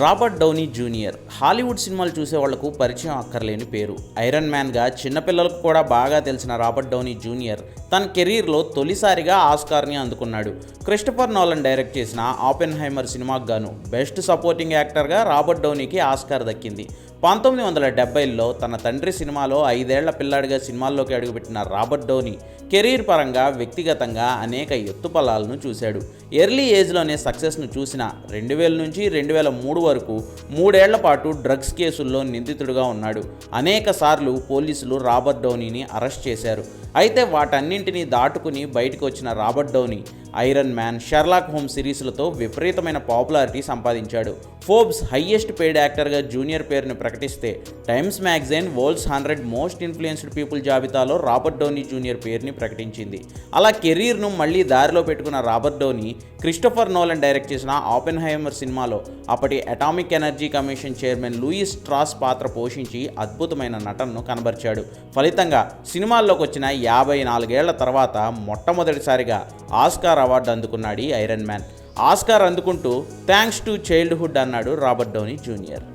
Robert Downey junior. Hollywood సినిమాలు చూసే వాళ్ళకు పరిచయం అక్కర్లేని పేరు. ఐరన్ మ్యాన్గా చిన్నపిల్లలకు కూడా బాగా తెలిసిన రాబర్ట్ డౌనీ జూనియర్ తన కెరీర్లో తొలిసారిగా ఆస్కార్ని అందుకున్నాడు. క్రిస్టఫర్ నోలన్ డైరెక్ట్ చేసిన ఆపెన్ హైమర్ సినిమాకు గాను బెస్ట్ సపోర్టింగ్ యాక్టర్గా రాబర్ట్ డౌనీకి ఆస్కార్ దక్కింది. పంతొమ్మిది వందల డెబ్బైలో తన తండ్రి సినిమాలో ఐదేళ్ళ పిల్లాడిగా సినిమాల్లోకి అడుగుపెట్టిన రాబర్ట్ డోనీ కెరీర్ పరంగా వ్యక్తిగతంగా అనేక ఎత్తుపలాలను చూశాడు. ఎర్లీ ఏజ్లోనే సక్సెస్ను చూసిన రెండు వేల నుంచి రెండు వేల మూడు వరకు మూడేళ్ళ పాటు డ్రగ్స్ కేసుల్లో నిందితుడిగా ఉన్నాడు. అనేక సార్లు పోలీసులు రాబర్ట్ డోనీని అరెస్ట్ చేశారు. అయితే వాటన్నింటినీ దాటుకుని బయటకు వచ్చిన Robert Downey Iron Man Sherlock home సిరీస్లతో విపరీతమైన పాపులారిటీ సంపాదించాడు. ఫోర్బ్స్ హయ్యెస్ట్ పెయిడ్ యాక్టర్గా జూనియర్ పేరును ప్రకటిస్తే Times magazine world's hundred most influenced people జాబితాలో రాబర్ట్ డోనీ జూనియర్ పేరుని ప్రకటించింది. అలా కెరీర్ను మళ్ళీ దారిలో పెట్టుకున్న Robert Downey Christopher Nolan direct చేసిన ఆపెన్ హైమర్ సినిమాలో అప్పటి atomic energy commission chairman Lewis Strauss పాత్ర పోషించి అద్భుతమైన నటనను కనబరిచాడు. ఫలితంగా సినిమాల్లోకి వచ్చిన యాభై నాలుగేళ్ళ తర్వాత మొట్టమొదటిసారిగా ఆస్కార్ అవార్డు అందుకున్నాడు ఈ ఐరన్ మ్యాన్. ఆస్కార్ అందుకుంటూ థ్యాంక్స్ టు చైల్డ్హుడ్ అన్నాడు రాబర్ట్ డౌనీ జూనియర్.